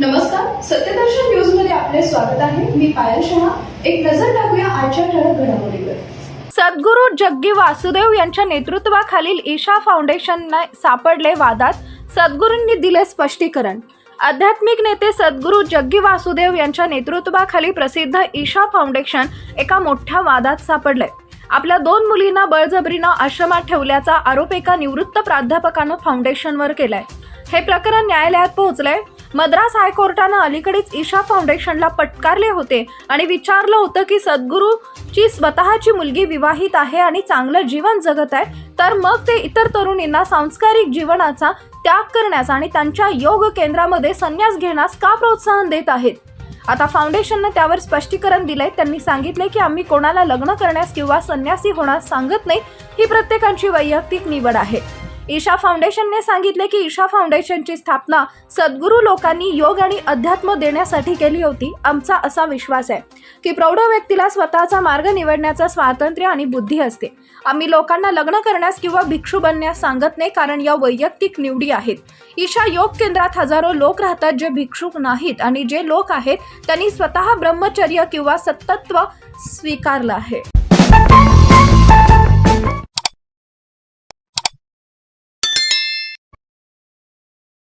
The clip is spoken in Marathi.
नमस्कार सत्यदर्शन न्यूजमध्ये आपले स्वागत आहे. मी पायल शहा. एक नजर टाकूया आजच्या ठळक घडामोडीवर. सद्गुरू जग्गी वासुदेव यांच्या नेतृत्वाखालील ईशा फाउंडेशनने सापडले वादात सद्गुरूंनी दिले स्पष्टीकरण. आध्यात्मिक नेते सद्गुरू जग्गी वासुदेव यांच्या नेतृत्वाखाली प्रसिद्ध ईशा फाउंडेशन एका मोठ्या वादात सापडले. आपल्या दोन मुलींना बळजबरीनं आश्रमात ठेवल्याचा आरोप एका निवृत्त प्राध्यापकानं फाउंडेशनवर केलाय. हे प्रकरण न्यायालयात पोहोचलंय. मद्रास हायकोर्टानं अलीकडेच ईशा फाउंडेशनला पटकारले होते आणि विचारलं होतं की सद्गुरूची स्वतःची मुलगी विवाहित आहे आणि चांगलं जीवन जगत आहे तर मग ते इतर तरुणींना सांस्कारिक जीवनाचा त्याग करण्यास आणि त्यांच्या योग केंद्रामध्ये संन्यास घेण्यास का प्रोत्साहन देत आहेत? आता फाउंडेशननं त्यावर स्पष्टीकरण दिलंय. त्यांनी सांगितले की आम्ही कोणाला लग्न करण्यास किंवा संन्यासी होण्यास सांगत नाही ही प्रत्येकाची वैयक्तिक निवड आहे. ईशा फाउंडेशनने सांगितले की ईशा फाउंडेशनची स्थापना सद्गुरू लोकांनी योग आणि अध्यात्म देण्यासाठी केली होती. आमचा असा विश्वास आहे की प्रौढ व्यक्तीला स्वतःचा मार्ग निवडण्याचं स्वातंत्र्य आणि बुद्धी असते. आम्ही लोकांना लग्न करण्यास किंवा भिक्षू बनण्यास सांगत नाही कारण या वैयक्तिक निवडी आहेत. ईशा योग केंद्रात हजारो लोक राहतात जे भिक्षुक नाहीत आणि जे लोक आहेत त्यांनी स्वतः ब्रह्मचर्य किंवा सत्तत्व स्वीकारलं आहे.